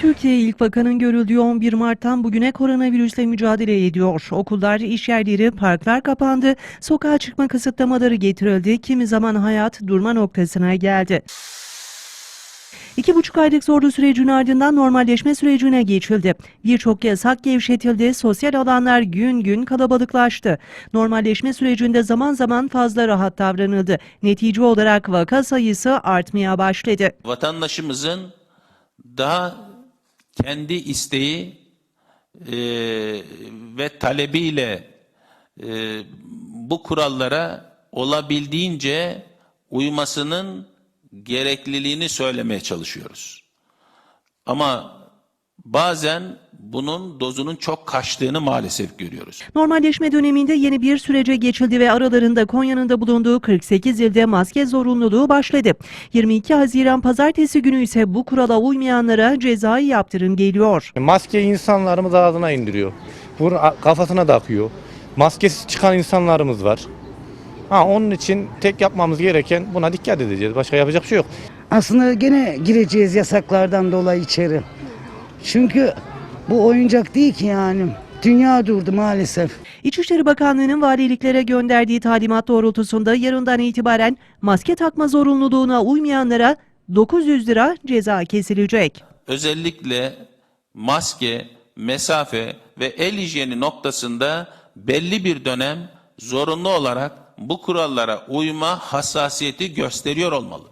Türkiye ilk vakanın görüldüğü 11 Mart'tan bugüne koronavirüsle mücadele ediyor. Okullar, iş yerleri, parklar kapandı, sokağa çıkma kısıtlamaları getirildi, kimi zaman hayat durma noktasına geldi. İki buçuk aylık zorlu sürecin ardından normalleşme sürecine geçildi. Birçok yasak gevşetildi, sosyal alanlar gün gün kalabalıklaştı. Normalleşme sürecinde zaman zaman fazla rahat davranıldı. Netice olarak vaka sayısı artmaya başladı. vatandaşımızın daha kendi isteği e, ve talebiyle e, bu kurallara olabildiğince uymasının gerekliliğini söylemeye çalışıyoruz. Ama bazen bunun dozunun çok kaçtığını maalesef görüyoruz. Normalleşme döneminde yeni bir sürece geçildi ve aralarında Konya'nın da bulunduğu 48 ilde maske zorunluluğu başladı. 22 Haziran pazartesi günü ise bu kurala uymayanlara cezai yaptırım geliyor. Maske insanlarımız ağzına indiriyor. Bunu kafasına takıyor. Maskesiz çıkan insanlarımız var. Ha, onun için tek yapmamız gereken buna dikkat edeceğiz. Başka yapacak bir şey yok. Aslında gene gireceğiz yasaklardan dolayı içeri. Çünkü bu oyuncak değil ki yani. Dünya durdu maalesef. İçişleri Bakanlığı'nın valiliklere gönderdiği talimat doğrultusunda yarından itibaren maske takma zorunluluğuna uymayanlara 900 lira ceza kesilecek. özellikle maske, mesafe ve el hijyeni noktasında belli bir dönem zorunlu olarak bu kurallara uyma hassasiyeti gösteriyor olmalı.